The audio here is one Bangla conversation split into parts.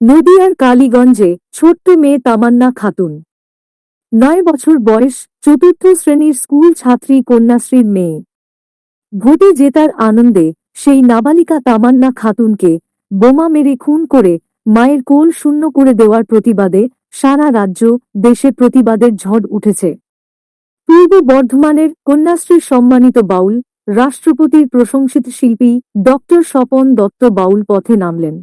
নদিয়ার কালীগঞ্জে ছোট্ট মেয়ে তামান্না খাতুন। নয় বছর বয়স চতুর্থ শ্রেণির স্কুল ছাত্রী কন্যাশ্রীর মেয়ে। ভোটে জেতার আনন্দে সেই নাবালিকা তামান্না খাতুনকে বোমা মেরে খুন করে মায়ের কোল শূন্য করে দেওয়ার প্রতিবাদে সারা রাজ্য দেশে প্রতিবাদের ঝড় উঠেছে। পূর্ব বর্ধমানের কন্যাশ্রী সম্মানিত বাউল রাষ্ট্রপতির প্রশংসিত শিল্পী ডক্টর স্বপন দত্ত বাউল পথে নামলেন।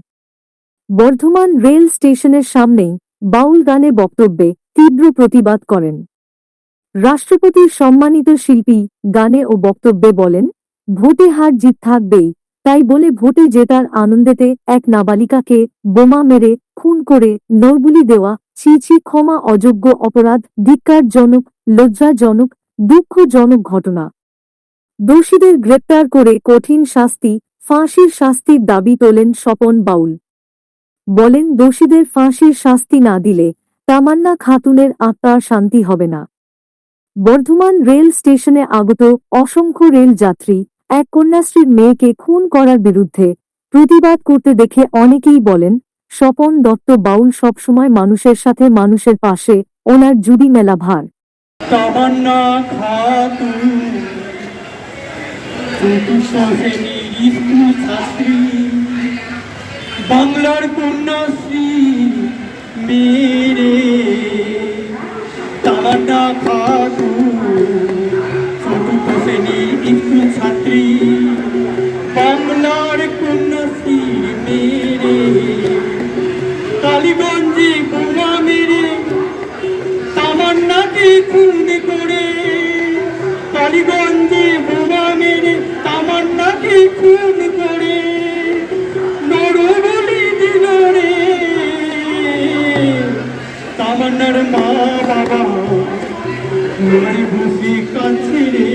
বর্ধমান রেল স্টেশনের সামনেই বাউল গানে বক্তব্যে তীব্র প্রতিবাদ করেন। রাষ্ট্রপতির সম্মানিত শিল্পী গানে ও বক্তব্যে বলেন, ভোটে হার জিত থাকবেই, তাই বলে ভোটে জেতার আনন্দেতে এক নাবালিকাকে বোমা মেরে, খুন করে নরবুলি দেওয়া, ছি ছি ক্ষমা অযোগ্য অপরাধ, ধিক্কারজনক, লজ্জাজনক, দুঃখজনক ঘটনা। দোষীদের গ্রেপ্তার করে কঠিন শাস্তি, ফাঁসির শাস্তির দাবি তোলেন স্বপন বাউল। বলেন, দোষীদের ফাঁসির শাস্তি না দিলে তামান্না খাতুনের আত্মার শান্তি হবে না। বর্ধমান রেল স্টেশনে আগত অসংখ্য রেল যাত্রী এক কন্যাশ্রীর মেয়েকে খুন করার বিরুদ্ধে প্রতিবাদ করতে দেখে অনেকেই বলেন, স্বপন দত্ত বাউল সবসময় মানুষের সাথে মানুষের পাশে, ওনার জুড়ি মেলা ভার। বাংলার কন্যাশ্রী মেরে। তামান্না খাতুন চতুর্থ শ্রেণির স্কুল ছাত্রী। বাংলার কন্যাশ্রী মেরে। কালীগঞ্জে বোমা মেরে। তামান্নাকে খুন করে। কালীগঞ্জে বোমা মেরে। তামান্নাকে খুন করে। তামান্নার মা বাবা রে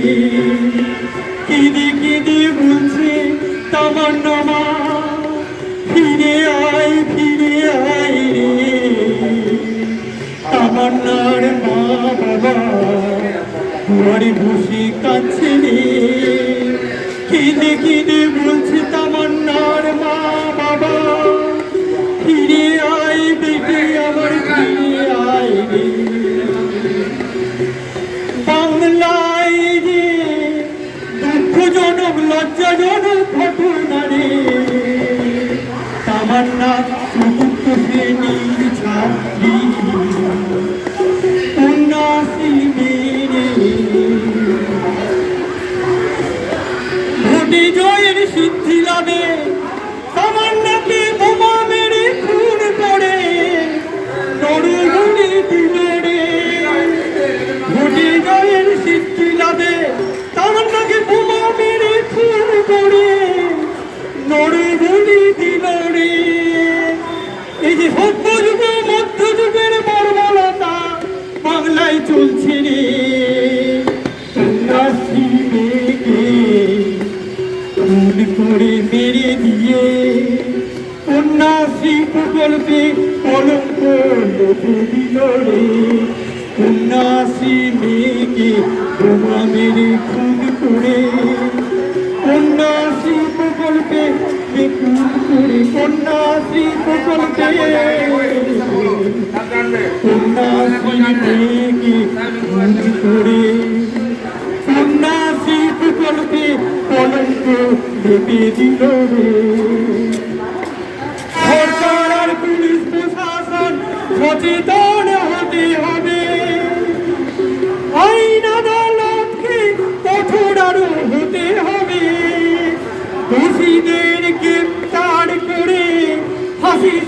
কেঁদে কেঁদে বলছে, তামান্না মা, ফিরে আয় ফিরে আয় তামান্নার মা বাবা ঘরে বসে কাছে কেঁদে কেঁদে বলছে দুঃখজনক লজ্জাজনক ঘটনা রে তামান্না চতুর্থ শ্রেণির ছাত্রী কন্যাশ্রী মেরে। ভোটে জয়ের সিদ্ধি লাভে নরগুলি দিল রে এই যে সভ্য যুগ মধ্য বর্বরতা বাংলায় চলছে রে। খুন করে মেরে দিয়ে কন্যাশ্রী প্রকল্পে কলঙ্ক দিল রে। কন্যাশ্রী মেয়েকে বোমা মেরে খুন করে কন্যাশ্রী প্রকল্পে কন্যাশ্রী প্রকল্পে। কন্যাশ্রী করে কন্যাশ্রী প্রকল্পে কলঙ্ক লেপে দিল সরকার পুলিশ প্রশাসন সচেতন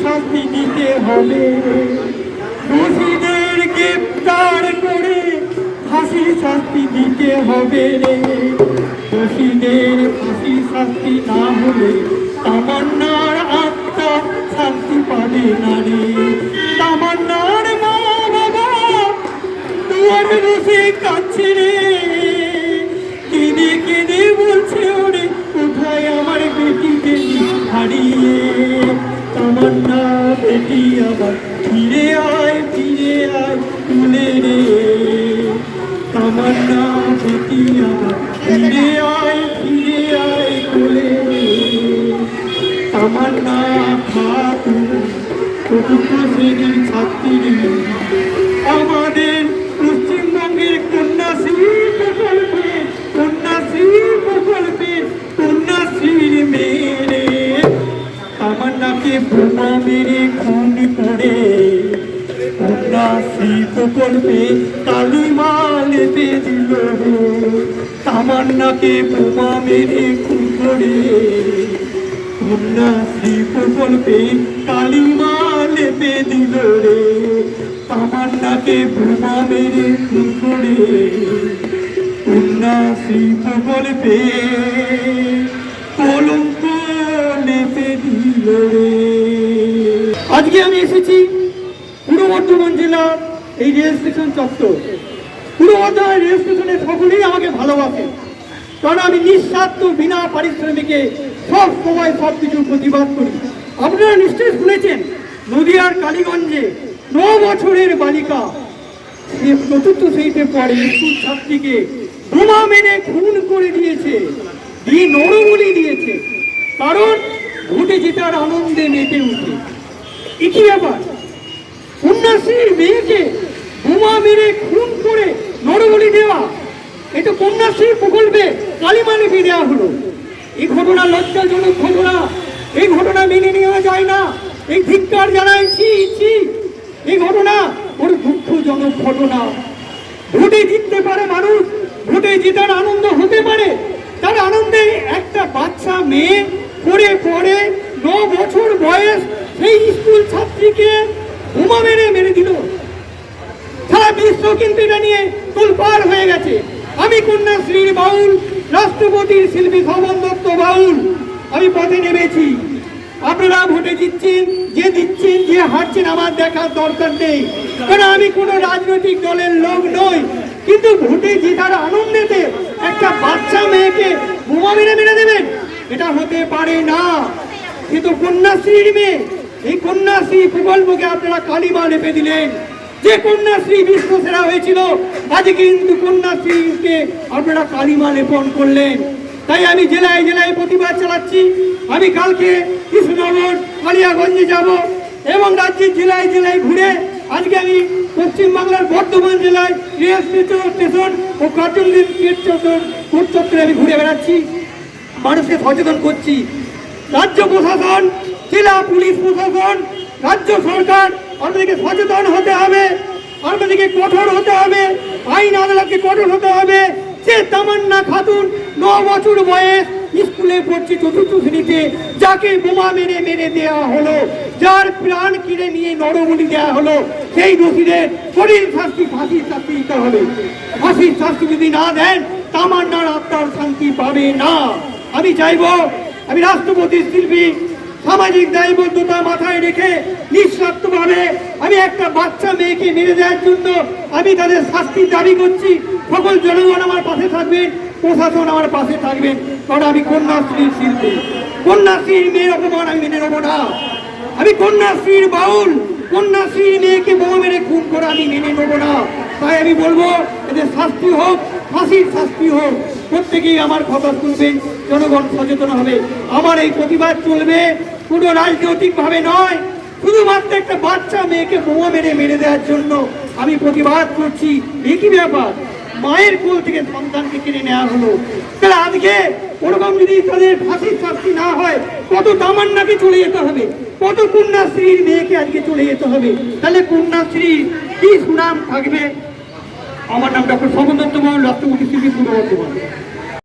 শাস্তি দিতে হবে দোষীদের গ্রেপ্তার করে ফাঁসি শাস্তি দিতে হবে রে। দোষীদের ফাঁসি শাস্তি না হলে তামান্নার আত্মা শান্তি পাবে না রে। তামান্নার মা বাবা, দুয়ারে বসে কাছে রে। কেঁদে কেঁদে বলছে, ওরে, কোথায় আমার বেটি বেটি হারিয়ে তামান্না বেটি আমার ফিরে আয় ফিরে আয় তুলে রে। তামান্না বেটি আমার ফিরে আয় ফিরে আয় তুলে রে। তামান্না খাতুন চতুর্থ ছাত্রী আমাদের পশ্চিমবঙ্গের কন্যাশ্রী প্রকল্পে কন্যাশ্রী প্রকল্পে তামান্নাকে বোমা মেরে খুন করে। কন্যাশ্রী প্রকল্পে কালিমা লেপে দিল রে তামান্নাকে বোমা মেরে খুন করে। কন্যাশ্রী প্রকল্পে কালিমা লেপে দিল রে তামান্নাকে বোমা মেরে খুন করে। লেপে দিল রে আজকে আমি এসেছি পূর্ব বর্ধমান জেলার এই রেল স্টেশন চত্বর। পূর্ব বর্ধমান রেল স্টেশনে সকলেই আমাকে ভালোবাসে। কারণ আমি নিঃস্বার্থ, বিনা পারিশ্রমিকে সব সময় সব কিছু প্রতিবাদ করি। আপনারা নিশ্চয়ই শুনেছেন, নদিয়ার কালীগঞ্জে ন বছরের বালিকা। চতুর্থ শ্রেণীতে পড়ে, স্কুল ছাত্রীকে বোমা মেরে খুন করে দিয়েছে, দিয়ে নরবলি দিয়েছে। কারণ ভোটে জেতার আনন্দে মেতে উঠে। একই ব্যাপার? কন্যাশ্রীর মেয়েকে বোমা মেরে খুন করে নরবলি দেওয়া এটা কন্যাশ্রী প্রকল্পে কালিমা লিপি দেওয়া হলো। এই ঘটনা লজ্জাজনক ঘটনা। এই ঘটনা মেনে নেওয়া যায় না। এই ধিক্কার জানাই ছি ছি। এই ঘটনা ওর দুঃখজনক ঘটনা। ভোটে জিততে পারে মানুষ, ভোটে জেতার আনন্দ হতে পারে। তার আনন্দে একটা বাচ্চা মেয়ে পড়ে পড়ে ন বছর বয়স সেই স্কুল ছাত্রীকে বোমা মেরে মেরে দিল। সারা বিশ্ব কিন্তু এটা নিয়ে তোলপাড় হয়ে গেছে। আমি কন্যাশ্রীর বাউল রাষ্ট্রপতির শিল্পী ভবন দত্ত বাউল, আমি পথে নেমেছি। আপনারা ভোটে দিচ্ছেন যে দিচ্ছেন, যে হারছেন, আমার দেখার দরকার নেই। কারণ আমি কোনো রাজনৈতিক দলের লোক নই। কিন্তু ভোটে জেতার আনন্দেতে একটা বাচ্চা মেয়েকে বোমা মেরে মেরে দেবেন? এটা হতে পারে না। কিন্তু কন্যাশ্রীর মেয়ে এই কন্যাশ্রী প্রকল্পকে আপনারা কালিমা লেপে দিলেন। যে কন্যাশ্রী বিশ্ব সেরা হয়েছিল, আজকে কিন্তু কন্যাশ্রীকে আপনারা কালিমা লেপন করলেন। তাই আমি জেলায় জেলায় প্রতিবাদ চালাচ্ছি। আমি কালকে কৃষ্ণনগর, কালিয়াগঞ্জে যাব এবং রাজ্যের জেলায় জেলায় ঘুরে আজকে আমি পশ্চিমবাংলার বর্ধমান জেলায় রেল স্টেশন স্টেশন ও কার্টুন চত্বর কোর্ট চত্বরে আমি ঘুরে বেড়াচ্ছি। মানুষকে সচেতন করছি। রাজ্য প্রশাসন, জেলা পুলিশ প্রশাসন, রাজ্য সরকার, আমাদেরকে সচেতন হতে হবে, আমাদেরকে কঠোর হতে হবে, আইন আদালতকে কঠোর হতে হবে। যে তামান্না খাতুন ন বছর বয়স, স্কুলে পড়ছে চতুর্থ শ্রেণীতে, যাকে বোমা মেরে মেরে দেওয়া হলো, যার প্রাণ কিনে নিয়ে নরবলি দেওয়া হলো, সেই দোষীদের কঠিন শাস্তি, ফাঁসির শাস্তি দিতে হবে। ফাঁসির শাস্তি যদি না দেন, তামান্নার আত্মার শান্তি পাবে না। আমি চাইব, আমি রাষ্ট্রপতির শিল্পী, সামাজিক দায়বদ্ধতা মাথায় রেখে নিঃস্বার্থভাবে আমি একটা বাচ্চা মেয়েকে মেরে দেওয়ার জন্য আমি তাদের শাস্তি দাবি করছি। সকল জনগণ আমার পাশে থাকবেন, প্রশাসন আমার পাশে থাকবেন, কারণ আমি কন্যাশ্রীর শিল্পী। কন্যাশ্রীর মেয়ের অপমান আমি মেনে নেব না। আমি কন্যাশ্রীর বাউল, কন্যাশ্রীর মেয়েকে বোমা মেরে খুন করে আমি মেনে নেব না। তাই আমি বলব এদের শাস্তি হোক, ফাঁসির শাস্তি হোক, প্রত্যেকেই আমার কথা শুনবেন জনগণ সচেতন হবে। আমার এই প্রতিবাদ চলবে, কোনো রাজনৈতিকভাবে নয়, শুধুমাত্র একটা বাচ্চা মেয়েকে বোমা মেরে মেরে দেওয়ার জন্য আমি প্রতিবাদ করছি। একই ব্যাপার? মায়ের কোল থেকে সন্তানকে কিনে নেওয়া হলো। তাহলে আজকে ওরকম যদি তাদের ফাঁসির শাস্তি না হয়, কত তামান্নাকে চলে যেতে হবে? কত কন্যাশ্রীর মেয়েকে আজকে চলে যেতে হবে? তাহলে কন্যাশ্রীর কি সুনাম থাকবে? আমার নাম ডক্টর শোভন দত্ত রাষ্ট্রপতি শিল্পী পূর্ব বর্ধমান